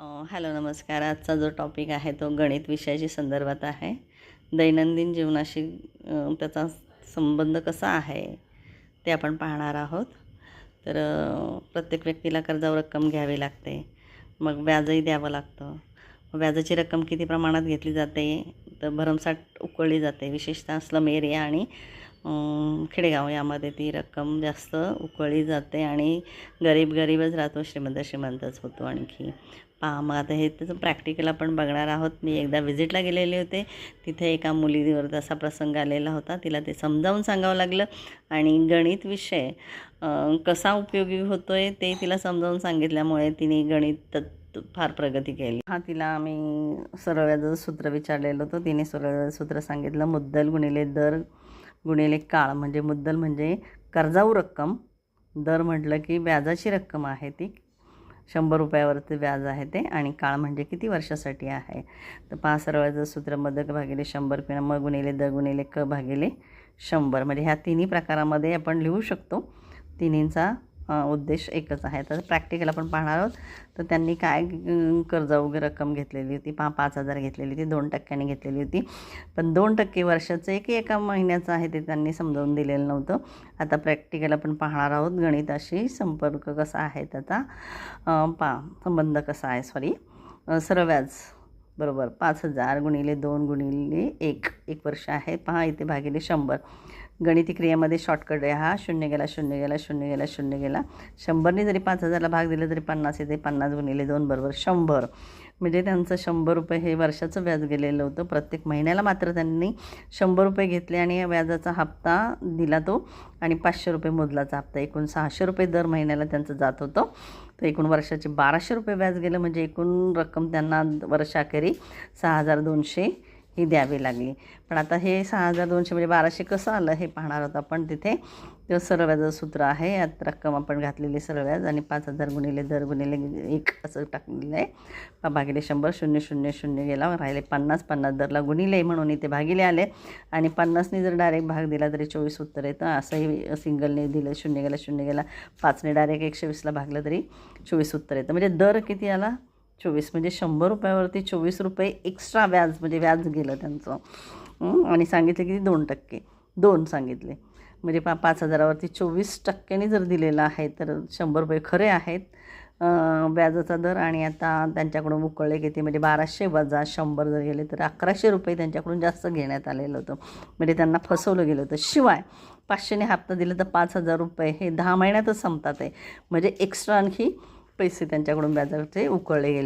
Hello नमस्कार. आजचा जो टॉपिक आहे तो गणित विषयाशी संदर्भात आहे. दैनंदिन जीवनाशी त्याचा संबंध कसा आहे ते आपण पाहणार आहोत. तर प्रत्येक व्यक्तीला कर्जावर रक्कम घ्यावी लागते. मग व्याजही द्यावं लागतं. व्याजाची रक्कम किती प्रमाणात घेतली जाते? तर भरमसाठ उकळली जाते. विशेषतः स्लम एरिया आणि खेडेगाव. यामध्ये ती रक्कम जास्त उकळली जाते आणि गरीब गरीबच राहतो. श्रीमंत श्रीमंतच होतो आणखी. पहा मग आता हे त्याचं प्रॅक्टिकल आपण बघणार आहोत. मी एकदा व्हिजिटला गेलेले होते. तिथे एका मुलीवर तसा प्रसंग आलेला होता. तिला ते समजावून सांगावं लागलं. आणि गणित विषय कसा उपयोगी होतो आहे ते तिला समजावून सांगितल्यामुळे तिने गणित फार प्रगती केली. हा तिला आम्ही सरळ व्याजाचं सूत्र विचारलेलं होतं. तिने सरळ सूत्र सांगितलं मुद्दल गुणिले दर गुणिले काळ. म्हणजे मुद्दल म्हणजे कर्जाऊ रक्कम. दर म्हटलं की व्याजाची रक्कम आहे ती. शंभर रुपयावरती व्याज आहे ते आणि काळ म्हणजे किती वर्षासाठी आहे? तर पाच सरळचं सूत्र मदक भागिले शंभर किंवा म गुणिले द गुणिले क भागिले शंभर. म्हणजे ह्या तिन्ही प्रकारामध्ये आपण लिहू शकतो. तिन्हींचा उद्देश एकच आहे. तर प्रॅक्टिकल आपण पाहणार आहोत. तर त्यांनी काय कर्ज वगैरे रक्कम घेतलेली होती. पा पाच हजार घेतलेली होती. दोन टक्क्यांनी घेतलेली होती. पण दोन टक्के वर्षाचं एक एका महिन्याचं आहे ते त्यांनी समजावून दिलेलं नव्हतं. आता प्रॅक्टिकल आपण पाहणार आहोत. गणिताशी संपर्क कसा आहे त्याचा. पा संबंध कसा आहे? सॉरी सरळ व्याज बरोबर. पाच हजार गुणिले दोन गुणिले एक. एक वर्ष आहे. पहा इथे भागिले शंभर. गणिती क्रियेमध्ये शॉर्टकट आहे हा. शून्य गेला शून्य गेला शून्य गेला शून्य गेला. शंभरने जरी पाच हजारला भाग दिला तरी पन्नास येते पन्नास गुणिले दोन बरोबर शंभर. म्हणजे त्यांचं शंभर रुपये हे वर्षाचं व्याज गेलेलं होतं. प्रत्येक महिन्याला मात्र त्यांनी शंभर रुपये घेतले आणि व्याजाचा हप्ता दिला तो. आणि पाचशे रुपये मोदलाचा हप्ता एकूण सहाशे रुपये दर महिन्याला त्यांचं जात होतं. तर एकूण वर्षाचे बाराशे रुपये व्याज गेलं. म्हणजे एकूण रक्कम त्यांना वर्षाखेरी सहा हजार दोनशे ही द्यावी लागली. पण आता हे सहा हजार दोनशे म्हणजे बाराशे कसं आलं हे पाहणार होतं आपण. तिथे तो सरव्याचं सूत्र आहे यात रक्कम आपण घातलेली सरव्याज आणि पाच हजार गुणिले दर गुणिले एक असं टाकलेलं आहे. भागिले शंभर शून्य शून्य शून्य गेला. राहिले पन्नास पन्नास दरला गुणिले म्हणून इथे भागिले आले. आणि पन्नासने जर डायरेक्ट भाग दिला तरी चोवीस उत्तर येतं. असंही सिंगलने दिलं शून्य गेला शून्य गेला. पाचने डायरेक्ट एकशे वीसला भागलं तरी चोवीस उत्तर येतं. म्हणजे दर किती आला? चोवीस म्हणजे शंभर रुपयावरती चोवीस रुपये एक्स्ट्रा व्याज म्हणजे व्याज गेलं त्यांचं. आणि सांगितले किती दोन टक्के. दोन सांगितले. म्हणजे पा पाच हजारावरती चोवीस टक्क्यांनी जर दिलेलं आहे तर शंभर रुपये खरे आहेत. व्याजाचा दर आणि आता त्यांच्याकडून उकळले किती म्हणजे बाराशे वजा शंभर जर गेले तर अकराशे रुपये त्यांच्याकडून जास्त घेण्यात आलेलं होतं. म्हणजे त्यांना फसवलं गेलं होतं. शिवाय पाचशेने हप्ता दिलं तर पाच हजार रुपये. हे दहा महिन्यातच संपतात आहे म्हणजे एक्स्ट्रा आणखी पैसे त्यांच्याकडून व्याजाचे उकळले गेले.